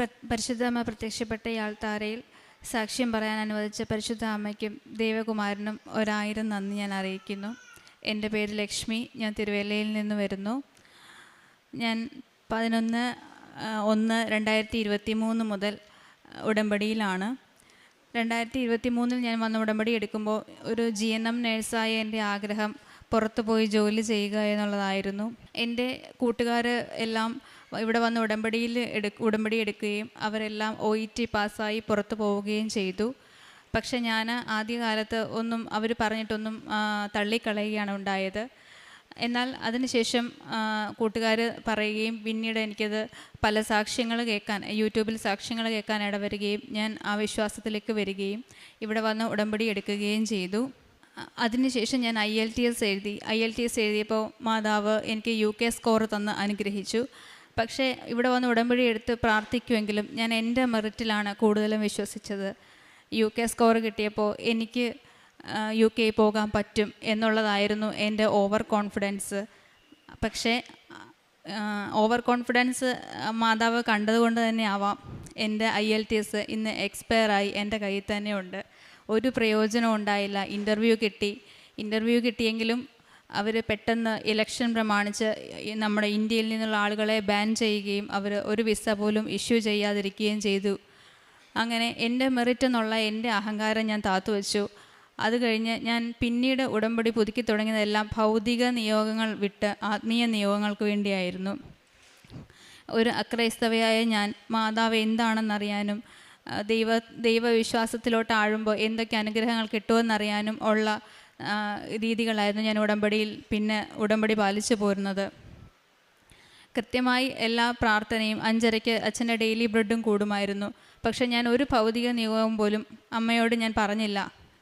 പ- പരിശുദ്ധ അമ്മ പ്രത്യക്ഷപ്പെട്ട ഇയാൾ താരയിൽ സാക്ഷ്യം പറയാൻ അനുവദിച്ച പരിശുദ്ധ അമ്മയ്ക്കും ദേവകുമാരനും ഒരായിരം നന്ദി ഞാൻ അറിയിക്കുന്നു. എന്റെ പേര് ലക്ഷ്മി. ഞാൻ തിരുവല്ലയിൽ നിന്ന് വരുന്നു. ഞാൻ പതിനൊന്ന് ഒന്ന് രണ്ടായിരത്തി ഇരുപത്തി മൂന്ന് മുതൽ ഉടമ്പടിയിലാണ്. രണ്ടായിരത്തി ഇരുപത്തി മൂന്നിൽ ഞാൻ വന്ന ഉടമ്പടി എടുക്കുമ്പോൾ ഒരു ജി എൻ എം നേഴ്സായ എന്റെ ആഗ്രഹം പുറത്തു പോയി ജോലി ചെയ്യുക എന്നുള്ളതായിരുന്നു. എന്റെ കൂട്ടുകാർ എല്ലാം ഇവിടെ വന്ന് ഉടമ്പടിയിൽ എടു ഉടമ്പടി എടുക്കുകയും അവരെല്ലാം ഒ ഇ ടി പാസ്സായി പുറത്തു പോവുകയും ചെയ്തു. പക്ഷെ ഞാൻ ആദ്യകാലത്ത് ഒന്നും അവർ പറഞ്ഞിട്ടൊന്നും തള്ളിക്കളയുകയാണ് ഉണ്ടായത്. എന്നാൽ അതിനുശേഷം കൂട്ടുകാർ പറയുകയും പിന്നീട് എനിക്കത് പല സാക്ഷ്യങ്ങൾ കേൾക്കാൻ യൂട്യൂബിൽ സാക്ഷ്യങ്ങൾ കേൾക്കാൻ ഇടവരികയും ഞാൻ ആ വിശ്വാസത്തിലേക്ക് വരികയും ഇവിടെ വന്ന് ഉടമ്പടി എടുക്കുകയും ചെയ്തു. അതിനുശേഷം ഞാൻ ഐ എൽ ടി എസ് എഴുതി. ഐ എൽ ടി എസ് എഴുതിയപ്പോൾ മാതാവ് എനിക്ക് യു കെ സ്കോർ തന്ന് അനുഗ്രഹിച്ചു. പക്ഷേ ഇവിടെ വന്ന് ഉടമ്പടി എടുത്ത് പ്രാർത്ഥിക്കുമെങ്കിലും ഞാൻ എന്റെ മെറിറ്റിലാണ് കൂടുതലും വിശ്വസിച്ചത്. യു കെ സ്കോർ കിട്ടിയപ്പോൾ എനിക്ക് യു കെ പോകാൻ പറ്റും എന്നുള്ളതായിരുന്നു എന്റെ ഓവർ കോൺഫിഡൻസ്. പക്ഷേ ഓവർ കോൺഫിഡൻസ് മാതാവ് കണ്ടതുകൊണ്ട് തന്നെ ആവാം. എന്റെ ഐ എൽ ടി എസ് ഇന്ന് എക്സ്പയർ ആയി എന്റെ കയ്യിൽ തന്നെ ഉണ്ട്. ഒരു പ്രയോജനം ഉണ്ടായില്ല. ഇന്റർവ്യൂ കിട്ടി. ഇന്റർവ്യൂ കിട്ടിയെങ്കിലും അവർ പെട്ടെന്ന് ഇലക്ഷൻ പ്രമാണിച്ച് നമ്മുടെ ഇന്ത്യയിൽ നിന്നുള്ള ആളുകളെ ബാൻ ചെയ്യുകയും അവർ ഒരു വിസ പോലും ഇഷ്യൂ ചെയ്യാതിരിക്കുകയും ചെയ്തു. അങ്ങനെ എന്റെ മെറിറ്റ് എന്നുള്ള എന്റെ അഹങ്കാരം ഞാൻ താത്തുവെച്ചു. അത് കഴിഞ്ഞ് ഞാൻ പിന്നീട് ഉടമ്പടി പുതുക്കി തുടങ്ങിയതെല്ലാം ഭൗതിക നിയോഗങ്ങൾ വിട്ട് ആത്മീയ നിയോഗങ്ങൾക്ക് വേണ്ടിയായിരുന്നു. ഒരു അക്രൈസ്തവയായ ഞാൻ മാതാവ് എന്താണെന്നറിയാനും ദൈവ ദൈവവിശ്വാസത്തിലോട്ട് ആഴുമ്പോൾ എന്തൊക്കെ അനുഗ്രഹങ്ങൾ കിട്ടുമെന്നറിയാനും ഉള്ള രീതികളായിരുന്നു ഞാൻ ഉടമ്പടിയിൽ പിന്നെ ഉടമ്പടി പാലിച്ചു പോരുന്നത്. കൃത്യമായി എല്ലാ പ്രാർത്ഥനയും അഞ്ചരയ്ക്ക് അച്ഛന്റെ ഡെയിലി ബ്രെഡും കൂടുമായിരുന്നു. പക്ഷെ ഞാൻ ഒരു ഭൗതിക നിയോഗം പോലും അമ്മയോട് ഞാൻ പറഞ്ഞില്ല.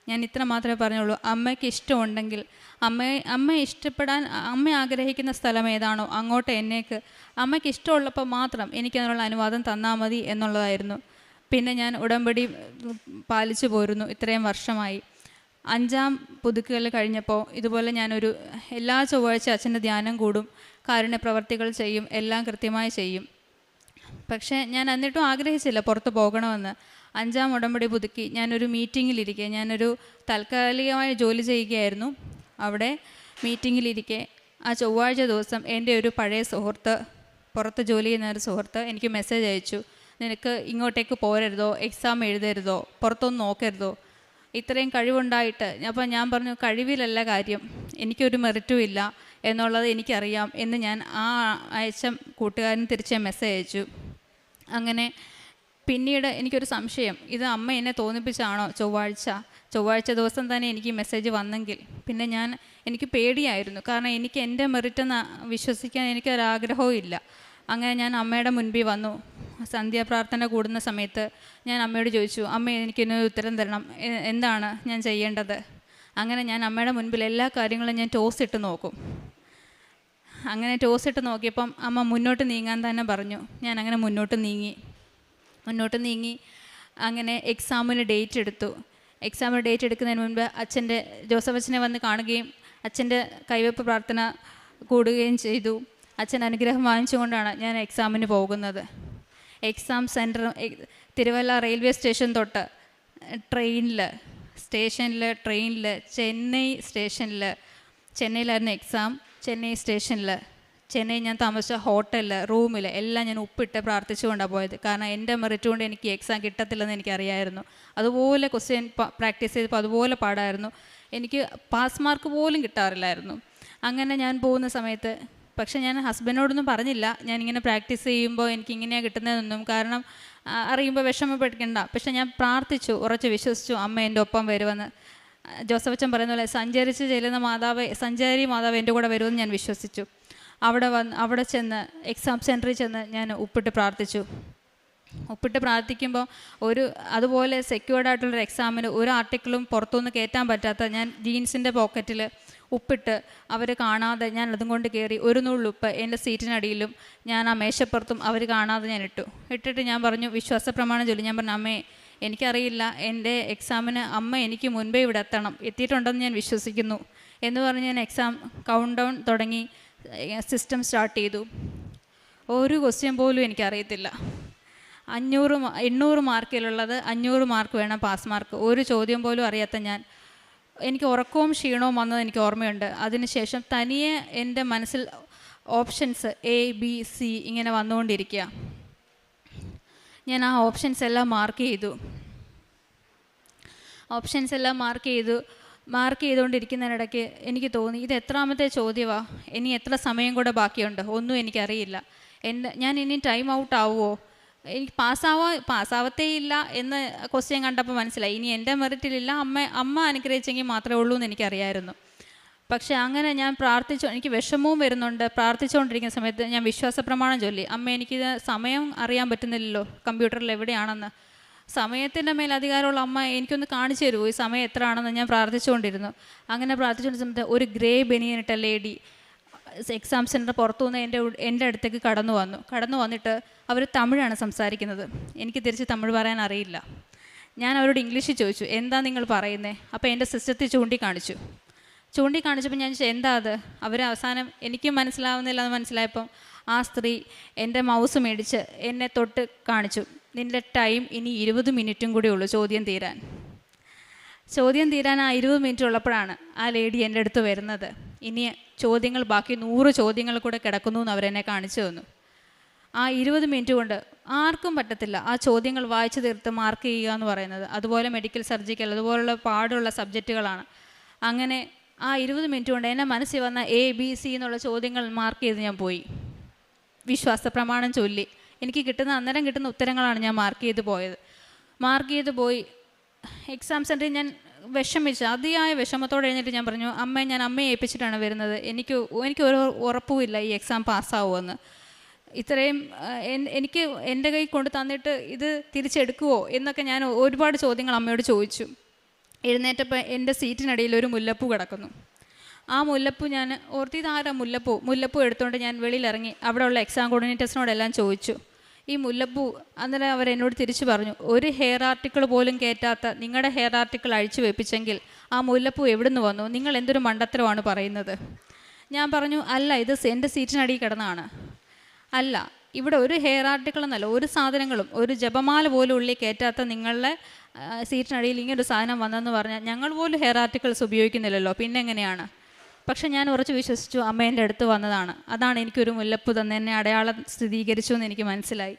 ഞാൻ ഇത്ര മാത്രമേ പറഞ്ഞുള്ളൂ. അമ്മയ്ക്ക് ഇഷ്ടമുണ്ടെങ്കിൽ അമ്മയെ അമ്മ ഇഷ്ടപ്പെടാൻ അമ്മ ആഗ്രഹിക്കുന്ന സ്ഥലം ഏതാണോ അങ്ങോട്ട് എന്നേക്ക് അമ്മയ്ക്ക് ഇഷ്ടമുള്ളപ്പോൾ മാത്രം എനിക്കതിനുള്ള അനുവാദം തന്നാൽ മതി എന്നുള്ളതായിരുന്നു. പിന്നെ ഞാൻ ഉടമ്പടി പാലിച്ചു പോരുന്നു. ഇത്രയും വർഷമായി. അഞ്ചാം പുതുക്കുകൾ കഴിഞ്ഞപ്പോൾ ഇതുപോലെ ഞാനൊരു എല്ലാ ചൊവ്വാഴ്ച അച്ഛന്റെ ധ്യാനം കൂടും കാരുണ്യ പ്രവർത്തികൾ ചെയ്യും എല്ലാം കൃത്യമായി ചെയ്യും. പക്ഷേ ഞാൻ എന്നിട്ടും ആഗ്രഹിച്ചില്ല പുറത്ത് പോകണമെന്ന്. അഞ്ചാം ഉടമ്പടി പുതുക്കി ഞാനൊരു മീറ്റിങ്ങിലിരിക്കെ ഞാനൊരു താൽക്കാലികമായി ജോലി ചെയ്യുകയായിരുന്നു. അവിടെ മീറ്റിങ്ങിലിരിക്കെ ആ ചൊവ്വാഴ്ച ദിവസം എന്റെ ഒരു പഴയ സുഹൃത്ത് പുറത്ത് ജോലി ചെയ്യുന്ന ഒരു സുഹൃത്ത് എനിക്ക് മെസ്സേജ് അയച്ചു. നിനക്ക് ഇങ്ങോട്ടേക്ക് പോരരുതോ? എക്സാം എഴുതരുതോ? പുറത്തൊന്നും നോക്കരുതോ? ഇത്രയും കഴിവുണ്ടായിട്ട് അപ്പോൾ ഞാൻ പറഞ്ഞു കഴിവിലല്ല കാര്യം. എനിക്കൊരു മെറിറ്റും ഇല്ല. എന്നുള്ളത് എനിക്കറിയാം. എന്ന് ഞാൻ ആ അയച്ച കൂട്ടുകാരൻ തിരിച്ച് മെസ്സേജ് അയച്ചു. അങ്ങനെ പിന്നീട് എനിക്കൊരു സംശയം. ഇത് അമ്മ എന്നെ തോന്നിപ്പിച്ചാണോ ചൊവ്വാഴ്ച? ചൊവ്വാഴ്ച ദിവസം തന്നെ എനിക്ക് മെസ്സേജ് വന്നെങ്കിൽ. പിന്നെ ഞാൻ എനിക്ക് പേടിയായിരുന്നു. കാരണം എനിക്ക് എന്റെ മെറിറ്റെന്ന് വിശ്വസിക്കാൻ എനിക്കൊരാഗ്രഹവും ഇല്ല. അങ്ങനെ ഞാൻ അമ്മയുടെ മുൻപിൽ വന്നു. സന്ധ്യാപ്രാർത്ഥന കൂടുന്ന സമയത്ത് ഞാൻ അമ്മയോട് ചോദിച്ചു അമ്മ എനിക്കൊന്ന് ഉത്തരം തരണം. എന്താണ് ഞാൻ ചെയ്യേണ്ടത്? അങ്ങനെ ഞാൻ അമ്മയുടെ മുൻപിൽ എല്ലാ കാര്യങ്ങളും ഞാൻ ടോസ് ഇട്ട് നോക്കും. അങ്ങനെ ടോസ് ഇട്ട് നോക്കിയപ്പം അമ്മ മുന്നോട്ട് നീങ്ങാൻ തന്നെ പറഞ്ഞു. ഞാൻ അങ്ങനെ മുന്നോട്ട് നീങ്ങി. മുന്നോട്ട് നീങ്ങി അങ്ങനെ എക്സാമിന് ഡേറ്റ് എടുത്തു. എക്സാമിന് ഡേറ്റ് എടുക്കുന്നതിന് മുൻപ് അച്ഛന്റെ ജോസഫ് അച്ഛനെ വന്ന് കാണുകയും അച്ഛന്റെ കൈവെപ്പ് പ്രാർത്ഥന കൂടുകയും ചെയ്തു. അച്ഛൻ അനുഗ്രഹം വാങ്ങിച്ചുകൊണ്ടാണ് ഞാൻ എക്സാമിന് പോകുന്നത്. Exam centre Thiruvalla railway station തൊട്ട് ട്രെയിനിൽ സ്റ്റേഷനിൽ ട്രെയിനിൽ ചെന്നൈ സ്റ്റേഷനിൽ ചെന്നൈയിലായിരുന്നു എക്സാം ചെന്നൈ സ്റ്റേഷനിൽ ചെന്നൈ ഞാൻ താമസിച്ച ഹോട്ടലിൽ റൂമിൽ എല്ലാം ഞാൻ ഉപ്പിട്ട് പ്രാർത്ഥിച്ചുകൊണ്ടാണ് പോയത്. കാരണം എന്റെ മെറിറ്റ് കൊണ്ട് എനിക്ക് എക്സാം കിട്ടത്തില്ലെന്ന് എനിക്കറിയായിരുന്നു. അതുപോലെ ക്വസ്റ്റ്യൻ പ്രാക്ടീസ് ചെയ്തപ്പോൾ അതുപോലെ പാടായിരുന്നു. എനിക്ക് പാസ് മാർക്ക് പോലും കിട്ടാറില്ലായിരുന്നു. അങ്ങനെ ഞാൻ പോകുന്ന സമയത്ത് പക്ഷേ ഞാൻ ഹസ്ബൻഡിനോടൊന്നും പറഞ്ഞില്ല. ഞാനിങ്ങനെ പ്രാക്ടീസ് ചെയ്യുമ്പോൾ എനിക്ക് ഇങ്ങനെയാണ് കിട്ടുന്നതെന്നും കാരണം അറിയുമ്പോൾ വിഷമപ്പെടിക്കണ്ട പക്ഷേ ഞാൻ പ്രാർത്ഥിച്ചു ഉറച്ച് വിശ്വസിച്ചു അമ്മ എന്റെ ഒപ്പം വരുമെന്ന്. ജോസഫ് അച്ഛൻ പറയുന്ന പോലെ സഞ്ചരിച്ച് ചെല്ലുന്ന മാതാവ് സഞ്ചാരി മാതാവ് എന്റെ കൂടെ വരുമെന്ന് ഞാൻ വിശ്വസിച്ചു. അവിടെ വന്ന് അവിടെ ചെന്ന് എക്സാം സെന്ററിൽ ചെന്ന് ഞാൻ ഉപ്പിട്ട് പ്രാർത്ഥിച്ചു. ഒപ്പിട്ട് പ്രാർത്ഥിക്കുമ്പോൾ ഒരു അതുപോലെ സെക്യൂർഡ് ആയിട്ടുള്ളൊരു എക്സാമിന് ഒരു ആർട്ടിക്കിളും പുറത്തുനിന്ന് കയറ്റാൻ പറ്റാത്ത ഞാൻ ജീൻസിന്റെ പോക്കറ്റിൽ ഉപ്പിട്ട് അവർ കാണാതെ ഞാൻ അതും കൊണ്ട് കയറി ഒരു നുള്ളുപ്പ് എന്റെ സീറ്റിനടിയിലും ഞാൻ ആ മേശപ്പുറത്തും അവർ കാണാതെ ഞാൻ ഇട്ടു. ഇട്ടിട്ട് ഞാൻ പറഞ്ഞു വിശ്വാസ പ്രമാണം ചൊല്ലി. ഞാൻ പറഞ്ഞു അമ്മേ എനിക്കറിയില്ല. എന്റെ എക്സാമിന് അമ്മ എനിക്ക് മുൻപേ ഇവിടെ എത്തണം. എത്തിയിട്ടുണ്ടെന്ന് ഞാൻ വിശ്വസിക്കുന്നു. എന്ന് പറഞ്ഞ് ഞാൻ എക്സാം കൗണ്ട് ഡൗൺ തുടങ്ങി സിസ്റ്റം സ്റ്റാർട്ട് ചെയ്തു. ഒരു ക്വസ്റ്റ്യൻ പോലും എനിക്കറിയത്തില്ല. അഞ്ഞൂറ് എണ്ണൂറ് മാർക്കിലുള്ളത് അഞ്ഞൂറ് മാർക്ക് വേണം പാസ് മാർക്ക്. ഒരു ചോദ്യം പോലും അറിയാത്ത ഞാൻ എനിക്ക് ഉറക്കവും ക്ഷീണവും വന്നത് എനിക്ക് ഓർമ്മയുണ്ട്. അതിനുശേഷം തനിയെ എന്റെ മനസ്സിൽ ഓപ്ഷൻസ് എ ബി സി ഇങ്ങനെ വന്നുകൊണ്ടിരിക്കുക. ഞാൻ ആ ഓപ്ഷൻസ് എല്ലാം മാർക്ക് ചെയ്തു. ഓപ്ഷൻസ് എല്ലാം മാർക്ക് ചെയ്തു. മാർക്ക് ചെയ്തുകൊണ്ടിരിക്കുന്നതിനിടയ്ക്ക് എനിക്ക് തോന്നി ഇത് എത്രാമത്തെ ചോദ്യമാണ് ഇനി എത്ര സമയം കൂടെ ബാക്കിയുണ്ട്? ഒന്നും എനിക്കറിയില്ല. എന്റെ ഞാൻ ഇനി ടൈം ഔട്ട് ആവുമോ? എനിക്ക് പാസ്സാവാ പാസ്സാവത്തേ ഇല്ല എന്ന് ക്വസ്റ്റ്യൻ കണ്ടപ്പോൾ മനസ്സിലായി. ഇനി എന്റെ മെറിറ്റിലില്ല അമ്മ അമ്മ അനുഗ്രഹിച്ചെങ്കിൽ മാത്രമേ ഉള്ളൂ എന്ന് എനിക്കറിയായിരുന്നു. പക്ഷെ അങ്ങനെ ഞാൻ പ്രാർത്ഥിച്ചു എനിക്ക് വിഷമവും വരുന്നുണ്ട്. പ്രാർത്ഥിച്ചുകൊണ്ടിരിക്കുന്ന സമയത്ത് ഞാൻ വിശ്വാസ പ്രമാണം ചൊല്ലി. അമ്മ എനിക്ക് സമയം അറിയാൻ പറ്റുന്നില്ലല്ലോ. കമ്പ്യൂട്ടറിൽ എവിടെയാണെന്ന്. സമയത്തിന്റെ മേൽ അധികാരമുള്ള അമ്മ എനിക്കൊന്ന് കാണിച്ചു തരുമോ? ഈ സമയം എത്ര ആണെന്ന് ഞാൻ പ്രാർത്ഥിച്ചുകൊണ്ടിരുന്നു. അങ്ങനെ പ്രാർത്ഥിച്ചുകൊണ്ടിരുന്ന സമയത്ത് ഒരു ഗ്രേ ബനിയനിട്ട ലേഡി എക്സാം സെന്റർ പുറത്തുനിന്ന് എന്റെ എന്റെ അടുത്തേക്ക് കടന്നു വന്നു. കടന്നു വന്നിട്ട് അവർ തമിഴാണ് സംസാരിക്കുന്നത്. എനിക്ക് തിരിച്ച് തമിഴ് പറയാൻ അറിയില്ല. ഞാൻ അവരോട് ഇംഗ്ലീഷിൽ ചോദിച്ചു എന്താ നിങ്ങൾ പറയുന്നത് അപ്പോൾ എന്റെ സിസ്റ്റത്തിൽ ചൂണ്ടിക്കാണിച്ചു. ചൂണ്ടിക്കാണിച്ചപ്പോൾ ഞാൻ ചോദിച്ചു എന്താ അത്? അവർ അവസാനം എനിക്കും മനസ്സിലാവുന്നില്ല എന്ന് മനസ്സിലായപ്പം ആ സ്ത്രീ എന്റെ മൗസ് മേടിച്ച് എന്നെ തൊട്ട് കാണിച്ചു. നിന്റെ ടൈം ഇനി ഇരുപത് മിനിറ്റും കൂടി ഉള്ളൂ ചോദ്യം തീരാൻ. ചോദ്യം തീരാൻ ആ ഇരുപത് മിനിറ്റ് ഉള്ളപ്പോഴാണ് ആ ലേഡി എന്റെ അടുത്ത് വരുന്നത്. ഇനി ചോദ്യങ്ങൾ ബാക്കി നൂറ് ചോദ്യങ്ങൾ കൂടെ കിടക്കുന്നു എന്ന് അവരെന്നെ കാണിച്ചു തന്നു. ആ ഇരുപത് മിനിറ്റ് കൊണ്ട് ആർക്കും പറ്റത്തില്ല ആ ചോദ്യങ്ങൾ വായിച്ചു തീർത്ത് മാർക്ക് ചെയ്യുക എന്ന് പറയുന്നത്. അതുപോലെ മെഡിക്കൽ സർജിക്കൽ അതുപോലുള്ള പാടുള്ള സബ്ജക്റ്റുകളാണ് അങ്ങനെ ആ ഇരുപത് മിനിറ്റ് കൊണ്ട് എന്റെ മനസ്സിൽ വന്ന എ ബി സി എന്നുള്ള ചോദ്യങ്ങൾ മാർക്ക് ചെയ്ത് ഞാൻ പോയി. വിശ്വാസ പ്രമാണം ചൊല്ലി. എനിക്ക് കിട്ടുന്ന അന്നേരം കിട്ടുന്ന ഉത്തരങ്ങളാണ് ഞാൻ മാർക്ക് ചെയ്ത് പോയത്. മാർക്ക് ചെയ്ത് പോയി. എക്സാം സെന്ററിൽ ഞാൻ വിഷമിച്ചു അതിയായ വിഷമത്തോടെ എഴുന്നേറ്റ് ഞാൻ പറഞ്ഞു അമ്മയെ ഞാൻ അമ്മയെ ഏൽപ്പിച്ചിട്ടാണ് വരുന്നത്. എനിക്ക് എനിക്ക് ഒരു ഉറപ്പുമില്ല ഈ എക്സാം പാസ്സാവുമെന്ന് ഇത്രയും എനിക്ക് എന്റെ കൈ കൊണ്ട് തന്നിട്ട് ഇത് തിരിച്ചെടുക്കുമോ എന്നൊക്കെ ഞാൻ ഒരുപാട് ചോദ്യങ്ങൾ അമ്മയോട് ചോദിച്ചു. എഴുന്നേറ്റപ്പോൾ എന്റെ സീറ്റിനടിയിൽ ഒരു മുല്ലപ്പൂ കിടക്കുന്നു. ആ മുല്ലപ്പൂ ഞാൻ ഓർത്തിതാര മുല്ലപ്പൂ? മുല്ലപ്പൂ എടുത്തുകൊണ്ട് ഞാൻ വെളിയിലിറങ്ങി അവിടെയുള്ള എക്സാം കോർഡിനേറ്റേഴ്സിനോടെല്ലാം ചോദിച്ചു. ഈ മുല്ലപ്പൂ അന്നേരം അവർ എന്നോട് തിരിച്ചു പറഞ്ഞു ഒരു ഹെയർ ആർട്ടിക്കിൾ പോലും കയറ്റാത്ത നിങ്ങളുടെ ഹെയർ ആർട്ടിക്കിൾ അഴിച്ചു വെപ്പിച്ചെങ്കിൽ ആ മുല്ലപ്പൂ എവിടുന്ന് വന്നു? നിങ്ങൾ എന്തൊരു മണ്ടത്തരമാണ് പറയുന്നത്? ഞാൻ പറഞ്ഞു അല്ല ഇത് എന്റെ സീറ്റിനടിയിൽ കിടന്നാണ്. അല്ല ഇവിടെ ഒരു ഹെയർ ആർട്ടിക്കിൾ എന്നല്ല ഒരു സാധനങ്ങളും ഒരു ജപമാല പോലും ഉള്ളിൽ കയറ്റാത്ത നിങ്ങളുടെ സീറ്റിനടിയിൽ ഇങ്ങനൊരു സാധനം വന്നെന്ന് പറഞ്ഞാൽ ഞങ്ങൾ പോലും ഹെയർ ആർട്ടിക്കിൾസ് ഉപയോഗിക്കുന്നില്ലല്ലോ. പിന്നെ എങ്ങനെയാണ്? പക്ഷെ ഞാൻ ഉറച്ചു വിശ്വസിച്ചു അമ്മേന്റെ അടുത്ത് വന്നതാണ്. അതാണ് എനിക്കൊരു മുല്ലപ്പ് തന്നെ എന്നെ അടയാളം സ്ഥിരീകരിച്ചു എന്ന് എനിക്ക് മനസ്സിലായി.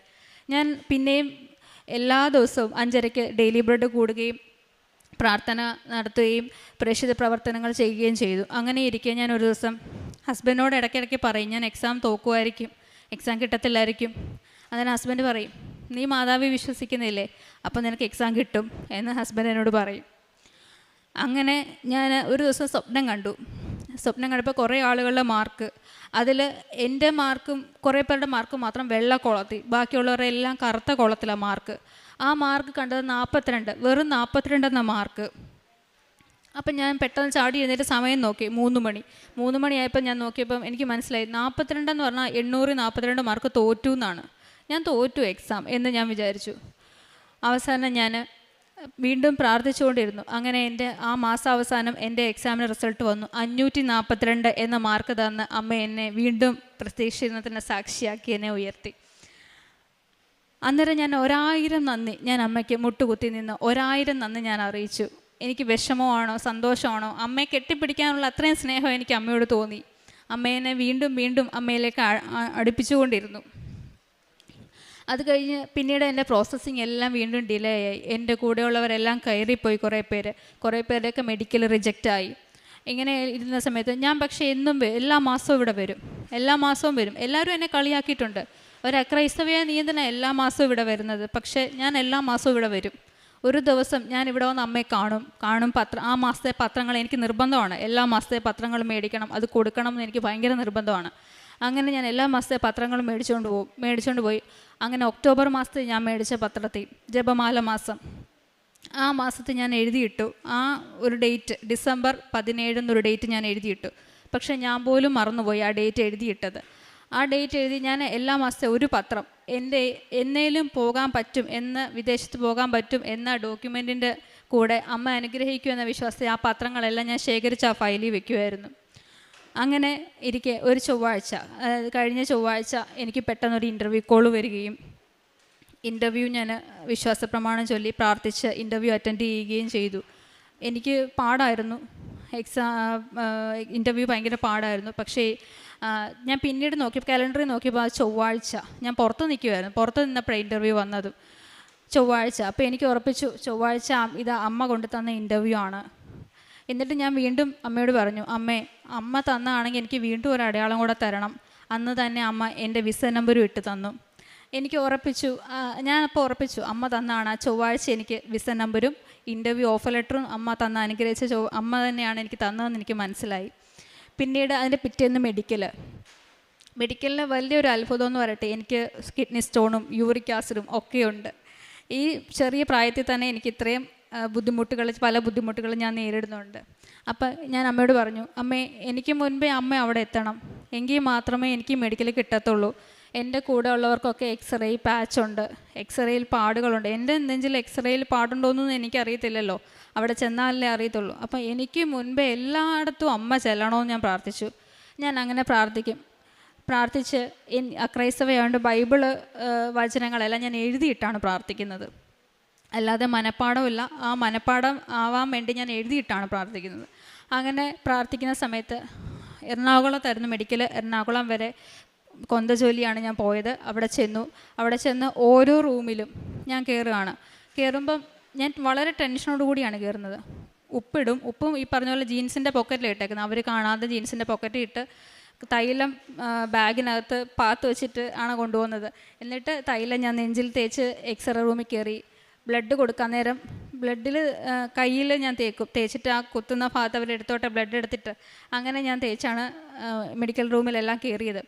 ഞാൻ പിന്നെയും എല്ലാ ദിവസവും അഞ്ചരയ്ക്ക് ഡെയിലി ബ്രെഡ് കൂടുകയും പ്രാർത്ഥന നടത്തുകയും പ്രേക്ഷിത പ്രവർത്തനങ്ങൾ ചെയ്യുകയും ചെയ്തു. അങ്ങനെ ഇരിക്കെ ഞാൻ ഒരു ദിവസം ഹസ്ബൻഡിനോട് ഇടയ്ക്കിടയ്ക്ക് പറയും ഞാൻ എക്സാം തോക്കുമായിരിക്കും എക്സാം കിട്ടത്തില്ലായിരിക്കും. അതിന് ഹസ്ബൻഡ് പറയും നീ മാതാവി വിശ്വസിക്കുന്നില്ലേ? അപ്പം നിനക്ക് എക്സാം കിട്ടും എന്ന് ഹസ്ബൻഡ് എന്നോട് പറയും. അങ്ങനെ ഞാൻ ഒരു ദിവസം സ്വപ്നം കണ്ടു. സ്വപ്നം കണ്ടപ്പോൾ കുറേ ആളുകളുടെ മാർക്ക് അതിൽ എന്റെ മാർക്കും കുറേ പേരുടെ മാർക്കും മാത്രം വെള്ള കുളത്തി. ബാക്കിയുള്ളവരുടെ എല്ലാം കറുത്ത കുളത്തിലാണ് മാർക്ക് ആ മാർക്ക് കണ്ടത് നാൽപ്പത്തിരണ്ട് വെറും നാൽപ്പത്തിരണ്ട് എന്ന മാർക്ക് അപ്പം ഞാൻ പെട്ടെന്ന് ചാടി എഴുന്നേറ്റ് സമയം നോക്കി മൂന്ന് മണി. മൂന്ന് മണിയായപ്പോൾ ഞാൻ നോക്കിയപ്പം എനിക്ക് മനസ്സിലായി നാൽപ്പത്തിരണ്ടെന്ന് പറഞ്ഞാൽ എണ്ണൂറ് നാൽപ്പത്തിരണ്ട് മാർക്ക് തോറ്റു എന്നാണ് ഞാൻ തോറ്റു എക്സാം എന്ന് ഞാൻ വിചാരിച്ചു. അവസാനം ഞാൻ വീണ്ടും പ്രാർത്ഥിച്ചുകൊണ്ടിരുന്നു. അങ്ങനെ എന്റെ ആ മാസാവസാനം എന്റെ എക്സാമിന് റിസൾട്ട് വന്നു. അഞ്ഞൂറ്റി നാൽപ്പത്തിരണ്ട് എന്ന മാർക്ക് തന്ന് അമ്മ എന്നെ വീണ്ടും പ്രത്യക്ഷീണത്തിന് സാക്ഷിയാക്കി എന്നെ ഉയർത്തി. അന്നേരം ഞാൻ ഒരായിരം നന്ദി ഞാൻ അമ്മയ്ക്ക് മുട്ടുകുത്തി നിന്ന് ഒരായിരം നന്ദി ഞാൻ അറിയിച്ചു. എനിക്ക് വിഷമമാണോ സന്തോഷമാണോ? അമ്മയെ കെട്ടിപ്പിടിക്കാനുള്ള അത്രയും സ്നേഹം എനിക്ക് അമ്മയോട് തോന്നി. അമ്മേനെ വീണ്ടും വീണ്ടും അമ്മയിലേക്ക് അടുപ്പിച്ചുകൊണ്ടിരുന്നു. അത് കഴിഞ്ഞ് പിന്നീട് എന്റെ പ്രോസസ്സിങ് എല്ലാം വീണ്ടും ഡിലേ ആയി. എന്റെ കൂടെയുള്ളവരെല്ലാം കയറിപ്പോയി കുറേ പേര്. കുറേ പേരുടെയൊക്കെ മെഡിക്കൽ റിജക്റ്റ് ആയി. ഇങ്ങനെ ഇരുന്ന സമയത്ത് ഞാൻ പക്ഷേ എന്നും എല്ലാ മാസവും ഇവിടെ വരും. എല്ലാ മാസവും വരും. എല്ലാവരും എന്നെ കളിയാക്കിയിട്ടുണ്ട്. ഒരു അക്രൈസ്തവയ നീന്തന എല്ലാ മാസവും ഇവിടെ വരുന്നത്. പക്ഷേ ഞാൻ എല്ലാ മാസവും ഇവിടെ വരും. ഒരു ദിവസം ഞാൻ ഇവിടെ വന്ന് അമ്മയെ കാണും. കാണും പത്രം ആ മാസത്തെ പത്രങ്ങൾ എനിക്ക് നിർബന്ധമാണ്. എല്ലാ മാസത്തെ പത്രങ്ങളും മേടിക്കണം. അത് കൊടുക്കണം എന്ന് എനിക്ക് ഭയങ്കര നിർബന്ധമാണ്. അങ്ങനെ ഞാൻ എല്ലാ മാസത്തെ പത്രങ്ങളും മേടിച്ചുകൊണ്ട് പോകും മേടിച്ചുകൊണ്ട് പോയി. അങ്ങനെ ഒക്ടോബർ മാസത്തിൽ ഞാൻ മേടിച്ച പത്രത്തിൽ ജപമാല മാസം. ആ മാസത്തിൽ ഞാൻ എഴുതിയിട്ടു. ആ ഒരു ഡേറ്റ് ഡിസംബർ പതിനേഴ് എന്നൊരു ഡേറ്റ് ഞാൻ എഴുതിയിട്ടു. പക്ഷെ ഞാൻ പോലും മറന്നുപോയി ആ ഡേറ്റ് എഴുതിയിട്ടത്. ആ ഡേറ്റ് എഴുതി ഞാൻ എല്ലാ മാസത്തെ ഒരു പത്രം എന്റെ എന്നേലും പോകാൻ പറ്റും എന്ന് വിദേശത്ത് പോകാൻ പറ്റും എന്ന ഡോക്യുമെന്റിന്റെ കൂടെ അമ്മ അനുഗ്രഹിക്കുമെന്ന വിശ്വാസത്തിൽ ആ പത്രങ്ങളെല്ലാം ഞാൻ ശേഖരിച്ച് ആ ഫയലിൽ വെക്കുമായിരുന്നു അങ്ങനെ ഇരിക്കെ ഒരു ചൊവ്വാഴ്ച അതായത് കഴിഞ്ഞ ചൊവ്വാഴ്ച എനിക്ക് പെട്ടെന്നൊരു ഇന്റർവ്യൂ കോൾ വരികയും ഇന്റർവ്യൂ ഞാൻ വിശ്വാസ പ്രമാണം ചൊല്ലി പ്രാർത്ഥിച്ച് ഇന്റർവ്യൂ അറ്റൻഡ് ചെയ്യുകയും ചെയ്തു. എനിക്ക് പാടായിരുന്നു. എക്സാം ഇന്റർവ്യൂ ഭയങ്കര പാടായിരുന്നു. പക്ഷേ ഞാൻ പിന്നീട് നോക്കി കലണ്ടറിൽ നോക്കിയപ്പോൾ ആ ചൊവ്വാഴ്ച ഞാൻ പുറത്ത് നിൽക്കുമായിരുന്നു പുറത്ത് നിന്നപ്പോഴാണ് ഇന്റർവ്യൂ വന്നതും. ചൊവ്വാഴ്ച. അപ്പോൾ എനിക്ക് ഉറപ്പിച്ചു ചൊവ്വാഴ്ച ഇത് അമ്മ കൊണ്ടുതന്ന ഇന്റർവ്യൂ ആണ്. എന്നിട്ട് ഞാൻ വീണ്ടും അമ്മയോട് പറഞ്ഞു അമ്മേ അമ്മ തന്നാണെങ്കിൽ എനിക്ക് വീണ്ടും ഒരു അടയാളം കൂടെ തരണം. അന്ന് തന്നെ അമ്മ എന്റെ വിസ നമ്പരും ഇട്ട് തന്നു. എനിക്ക് ഉറപ്പിച്ചു ഞാനപ്പോൾ ഉറപ്പിച്ചു അമ്മ തന്നാണ് ആ ചൊവ്വാഴ്ച എനിക്ക് വിസ നമ്പരും ഇന്റർവ്യൂ ഓഫർ ലെറ്ററും അമ്മ തന്ന അനുഗ്രഹിച്ച ചൊവ്വ അമ്മ തന്നെയാണ് എനിക്ക് തന്നതെന്ന് എനിക്ക് മനസ്സിലായി. പിന്നീട് അതിന്റെ പിറ്റേന്ന് മെഡിക്കൽ മെഡിക്കലിന് വലിയൊരു അത്ഭുതം എന്ന് പറയട്ടെ എനിക്ക് കിഡ്നി സ്റ്റോണും യൂറിക് ആസിഡും ഒക്കെയുണ്ട് ഈ ചെറിയ പ്രായത്തിൽ തന്നെ എനിക്ക് ഇത്രയും ബുദ്ധിമുട്ടുകൾ പല ബുദ്ധിമുട്ടുകൾ ഞാൻ നേരിടുന്നുണ്ട്. അപ്പം ഞാൻ അമ്മയോട് പറഞ്ഞു അമ്മേ എനിക്ക് മുൻപേ അമ്മ അവിടെ എത്തണം. എങ്കിൽ മാത്രമേ എനിക്ക് മെഡിക്കൽ കിട്ടത്തുള്ളൂ. എന്റെ കൂടെ ഉള്ളവർക്കൊക്കെ എക്സ്റേ പാച്ച് ഉണ്ട്. എക്സ്റേയിൽ പാടുകളുണ്ട്. എന്റെ നെഞ്ചിൽ എക്സ്റേയിൽ പാടുണ്ടോയെന്നൊന്നും എനിക്കറിയത്തില്ലല്ലോ. അവിടെ ചെന്നാലേ അറിയത്തുള്ളൂ. അപ്പം എനിക്ക് മുൻപേ എല്ലായിടത്തും അമ്മ ചെല്ലണമെന്ന് ഞാൻ പ്രാർത്ഥിച്ചു. ഞാൻ അങ്ങനെ പ്രാർത്ഥിക്കും. പ്രാർത്ഥിച്ച് അക്രൈസ്തവയായതുകൊണ്ട് ബൈബിൾ വചനങ്ങളെല്ലാം ഞാൻ എഴുതിയിട്ടാണ് പ്രാർത്ഥിക്കുന്നത്. അല്ലാതെ മനഃപ്പാടമില്ല ആ മനഃപ്പാടം ആവാൻ വേണ്ടി ഞാൻ എഴുതിയിട്ടാണ് പ്രാർത്ഥിക്കുന്നത്. അങ്ങനെ പ്രാർത്ഥിക്കുന്ന സമയത്ത് എറണാകുളത്തായിരുന്നു മെഡിക്കൽ എറണാകുളം വരെ കൊന്ത ജോലിയാണ് ഞാൻ പോയത്. അവിടെ ചെന്നു. അവിടെ ചെന്ന് ഓരോ റൂമിലും ഞാൻ കയറുകയാണ് കയറുമ്പം ഞാൻ വളരെ ടെൻഷനോട് കൂടിയാണ് കയറുന്നത് ഉപ്പിടും. ഉപ്പും ഈ പറഞ്ഞ പോലെ ജീൻസിന്റെ പോക്കറ്റിൽ ഇട്ടേക്കുന്നത്. അവർ കാണാതെ ജീൻസിന്റെ പോക്കറ്റിൽ ഇട്ട് തൈലം ബാഗിനകത്ത് പാത്ത് വെച്ചിട്ട് ആണ് കൊണ്ടുപോകുന്നത്. എന്നിട്ട് തൈലം ഞാൻ നെഞ്ചിൽ തേച്ച് എക്സ്റേ റൂമിൽ കയറി ബ്ലഡ് കൊടുക്കാൻ നേരം ബ്ലഡിൽ കയ്യിൽ ഞാൻ തേക്കും. തേച്ചിട്ട് ആ കുത്തുന്ന ഭാഗത്ത് അവർ എടുത്തോട്ടെ ബ്ലഡ് എടുത്തിട്ട്. അങ്ങനെ ഞാൻ തേച്ചാണ് മെഡിക്കൽ റൂമിലെല്ലാം കയറിയത്.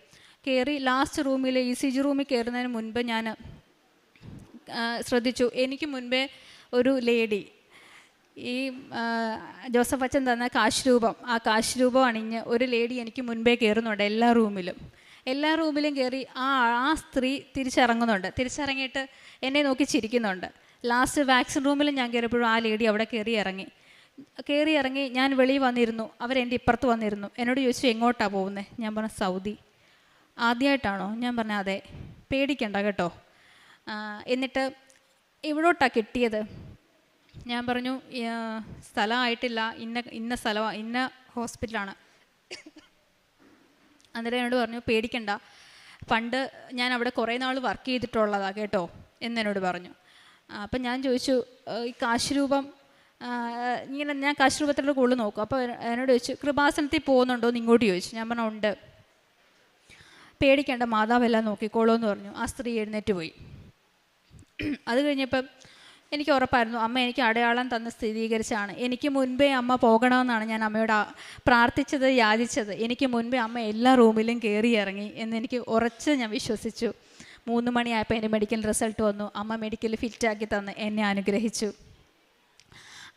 കയറി ലാസ്റ്റ് റൂമിൽ ഇ സി ജി റൂമിൽ കയറുന്നതിന് മുൻപ് ഞാൻ ശ്രദ്ധിച്ചു. എനിക്ക് മുൻപേ ഒരു ലേഡി ഈ ജോസഫ് അച്ഛൻ തന്ന കാശ് രൂപം ആ കാശ് രൂപം അണിഞ്ഞ് ഒരു ലേഡി എനിക്ക് മുൻപേ കയറുന്നുണ്ട് എല്ലാ റൂമിലും എല്ലാ റൂമിലും കയറി ആ ആ സ്ത്രീ തിരിച്ചിറങ്ങുന്നുണ്ട്. തിരിച്ചിറങ്ങിയിട്ട് എന്നെ നോക്കി ചിരിക്കുന്നുണ്ട്. ലാസ്റ്റ് വാക്സിൻ റൂമിൽ ഞാൻ കയറിയപ്പോഴും ആ ലേഡി അവിടെ കയറി ഇറങ്ങി. കയറി ഇറങ്ങി ഞാൻ വെളിയിൽ വന്നിരുന്നു. അവരെന്റെ ഇപ്പുറത്ത് വന്നിരുന്നു. എന്നോട് ചോദിച്ചു എങ്ങോട്ടാണ് പോകുന്നത് ഞാൻ പറഞ്ഞു സൗദി. ആദ്യമായിട്ടാണോ ഞാൻ പറഞ്ഞു അതെ. പേടിക്കണ്ട കേട്ടോ. എന്നിട്ട് ഇവിടോട്ടാണ് കിട്ടിയത്? ഞാൻ പറഞ്ഞു സ്ഥലമായിട്ടില്ല. ഇന്ന ഇന്ന സ്ഥലമാണ് ഇന്ന ഹോസ്പിറ്റലാണ് അന്നേരം എന്നോട് പറഞ്ഞു പേടിക്കണ്ട. പണ്ട് ഞാൻ അവിടെ കുറേ നാൾ വർക്ക് ചെയ്തിട്ടുള്ളതാണ് കേട്ടോ. എന്നെന്നോട് പറഞ്ഞു. അപ്പം ഞാൻ ചോദിച്ചു ഈ കാശുരൂപം ഇങ്ങനെ ഞാൻ കാശ് രൂപത്തിലുള്ള കൂടുതൽ നോക്കും. അപ്പോൾ എന്നോട് ചോദിച്ചു കൃപാസനത്തിൽ പോകുന്നുണ്ടോ? എന്ന് ഇങ്ങോട്ട് ചോദിച്ചു. ഞാൻ പറഞ്ഞു ഉണ്ട്. പേടിക്കേണ്ട മാതാവെല്ലാം നോക്കിക്കോളൂ എന്ന് പറഞ്ഞു. ആ സ്ത്രീ എഴുന്നേറ്റ് പോയി. അത് കഴിഞ്ഞപ്പം എനിക്ക് ഉറപ്പായിരുന്നു അമ്മ എനിക്ക് അടയാളം തന്ന് സ്ഥിരീകരിച്ചാണ് എനിക്ക് മുൻപേ അമ്മ പോകണമെന്നാണ് ഞാൻ അമ്മയോട് പ്രാർത്ഥിച്ചത് യാചിച്ചത്. എനിക്ക് മുൻപേ അമ്മ എല്ലാ റൂമിലും കയറി ഇറങ്ങി എന്നെനിക്ക് ഉറച്ച് ഞാൻ വിശ്വസിച്ചു. മൂന്ന് മണിയായപ്പോൾ എന്റെ മെഡിക്കൽ റിസൾട്ട് വന്നു. അമ്മ മെഡിക്കൽ ഫിറ്റാക്കി തന്ന്. എന്നെ അനുഗ്രഹിച്ചു.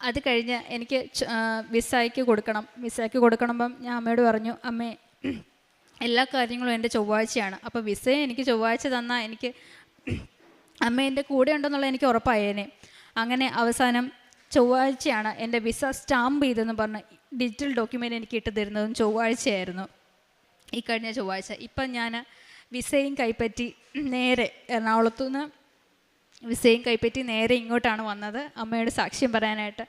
അത് കഴിഞ്ഞ് എനിക്ക് വിസായ്ക്ക് കൊടുക്കണം. വിസയ്ക്ക് കൊടുക്കണമ്പം ഞാൻ അമ്മയോട് പറഞ്ഞു അമ്മേ എല്ലാ കാര്യങ്ങളും എന്റെ ചൊവ്വാഴ്ചയാണ്. അപ്പോൾ വിസയെ എനിക്ക് ചൊവ്വാഴ്ച തന്നാൽ എനിക്ക് അമ്മ എന്റെ കൂടെ ഉണ്ടെന്നുള്ള എനിക്ക് ഉറപ്പായേനെ. അങ്ങനെ അവസാനം ചൊവ്വാഴ്ചയാണ് എന്റെ വിസ സ്റ്റാമ്പ് ചെയ്തെന്ന് പറഞ്ഞ് ഡിജിറ്റൽ ഡോക്യുമെന്റ് എനിക്ക് ഇട്ട് തരുന്നതും ചൊവ്വാഴ്ചയായിരുന്നു. ഈ കഴിഞ്ഞ ചൊവ്വാഴ്ച. ഇപ്പം ഞാൻ വിസയും കൈപ്പറ്റി നേരെ എറണാകുളത്തുനിന്ന് വിസയും കൈപ്പറ്റി നേരെ ഇങ്ങോട്ടാണ് വന്നത്. അമ്മയുടെ സാക്ഷ്യം പറയാനായിട്ട്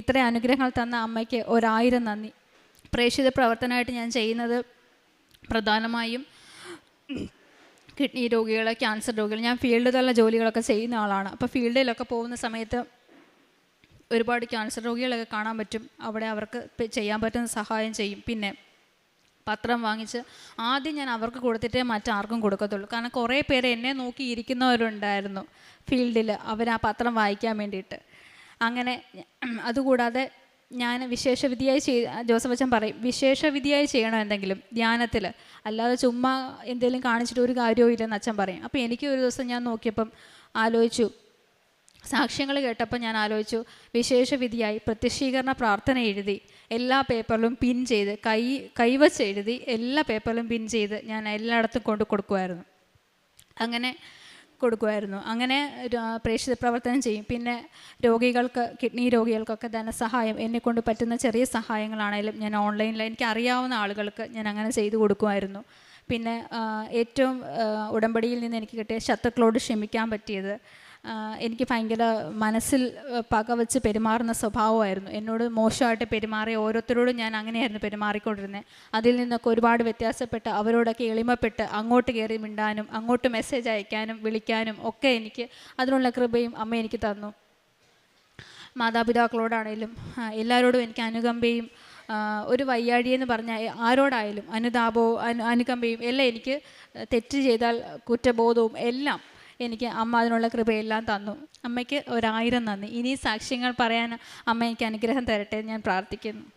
ഇത്രയും അനുഗ്രഹങ്ങൾ തന്ന അമ്മയ്ക്ക് ഒരായിരം നന്ദി. പ്രേക്ഷിത പ്രവർത്തനമായിട്ട് ഞാൻ ചെയ്യുന്നത് പ്രധാനമായും കിഡ്നി രോഗികൾ ക്യാൻസർ രോഗികൾ ഞാൻ ഫീൽഡ് തല ജോലികളൊക്കെ ചെയ്യുന്ന ആളാണ്. അപ്പോൾ ഫീൽഡിലൊക്കെ പോകുന്ന സമയത്ത് ഒരുപാട് ക്യാൻസർ രോഗികളൊക്കെ കാണാൻ പറ്റും. അവിടെ അവർക്ക് ചെയ്യാൻ പറ്റുന്ന സഹായം ചെയ്യും. പിന്നെ പത്രം വാങ്ങിച്ച് ആദ്യം ഞാൻ അവർക്ക് കൊടുത്തിട്ടേ മറ്റാർക്കും കൊടുക്കത്തുള്ളൂ. കാരണം കുറേ പേര് എന്നെ നോക്കി ഇരിക്കുന്നവരുണ്ടായിരുന്നു ഫീൽഡിൽ അവർ ആ പത്രം വായിക്കാൻ വേണ്ടിയിട്ട്. അങ്ങനെ അതുകൂടാതെ ഞാൻ വിശേഷവിധിയായി ചെയ് ജോസഫ് അച്ഛൻ പറയും വിശേഷവിധിയായി ചെയ്യണം എന്തെങ്കിലും ധ്യാനത്തിൽ അല്ലാതെ ചുമ്മാ എന്തെങ്കിലും കാണിച്ചിട്ട് ഒരു കാര്യവും ഇല്ലെന്ന് അച്ഛൻ പറയും. അപ്പോൾ എനിക്ക് ഒരു ദിവസം ഞാൻ നോക്കിയപ്പം ആലോചിച്ചു സാക്ഷ്യങ്ങൾ കേട്ടപ്പോൾ ഞാൻ ആലോചിച്ചു വിശേഷവിധിയായി പ്രത്യക്ഷീകരണ പ്രാർത്ഥന എഴുതി എല്ലാ പേപ്പറിലും പിൻ ചെയ്ത് കൈ കൈവച്ച് എഴുതി എല്ലാ പേപ്പറിലും പിൻ ചെയ്ത് ഞാൻ എല്ലായിടത്തും കൊണ്ട് കൊടുക്കുമായിരുന്നു. അങ്ങനെ കൊടുക്കുമായിരുന്നു. അങ്ങനെ പ്രേക്ഷിത പ്രവർത്തനം ചെയ്യും. പിന്നെ രോഗികൾക്ക് കിഡ്നി രോഗികൾക്കൊക്കെ ധനസഹായം എന്നെക്കൊണ്ട് പറ്റുന്ന ചെറിയ സഹായങ്ങളാണേലും ഞാൻ ഓൺലൈനിൽ എനിക്ക് അറിയാവുന്ന ആളുകൾക്ക് ഞാൻ അങ്ങനെ ചെയ്തു കൊടുക്കുമായിരുന്നു. പിന്നെ ഏറ്റവും ഉടമ്പടിയിൽ നിന്ന് എനിക്ക് കിട്ടിയ ശത്രുക്കളോട് ക്ഷമിക്കാൻ പറ്റിയത് എനിക്ക് ഭയങ്കര മനസ്സിൽ പക വെച്ച് പെരുമാറുന്ന സ്വഭാവമായിരുന്നു. എന്നോട് മോശമായിട്ട് പെരുമാറിയ ഓരോരുത്തരോടും ഞാൻ അങ്ങനെയായിരുന്നു പെരുമാറിക്കൊണ്ടിരുന്നത് അതിൽ നിന്നൊക്കെ ഒരുപാട് വ്യത്യാസപ്പെട്ട് അവരോടൊക്കെ എളിമപ്പെട്ട് അങ്ങോട്ട് കയറി മിണ്ടാനും അങ്ങോട്ട് മെസ്സേജ് അയക്കാനും വിളിക്കാനും ഒക്കെ എനിക്ക് അതിനുള്ള കൃപയും അമ്മ എനിക്ക് തന്നു. മാതാപിതാക്കളോടാണേലും എല്ലാവരോടും എനിക്ക് അനുകമ്പയും ഒരു വയ്യാഴിയെന്ന് പറഞ്ഞാൽ ആരോടായാലും അനുതാപവും അനു അനുകമ്പയും എല്ലാം എനിക്ക് തെറ്റ് ചെയ്താൽ കുറ്റബോധവും എല്ലാം എനിക്ക് അമ്മ അതിനുള്ള കൃപയെല്ലാം തന്നു. അമ്മയ്ക്ക് ഒരായിരം നന്ദി. ഇനി സാക്ഷ്യങ്ങൾ പറയാൻ അമ്മ എനിക്ക് അനുഗ്രഹം തരട്ടെ ഞാൻ പ്രാർത്ഥിക്കുന്നു.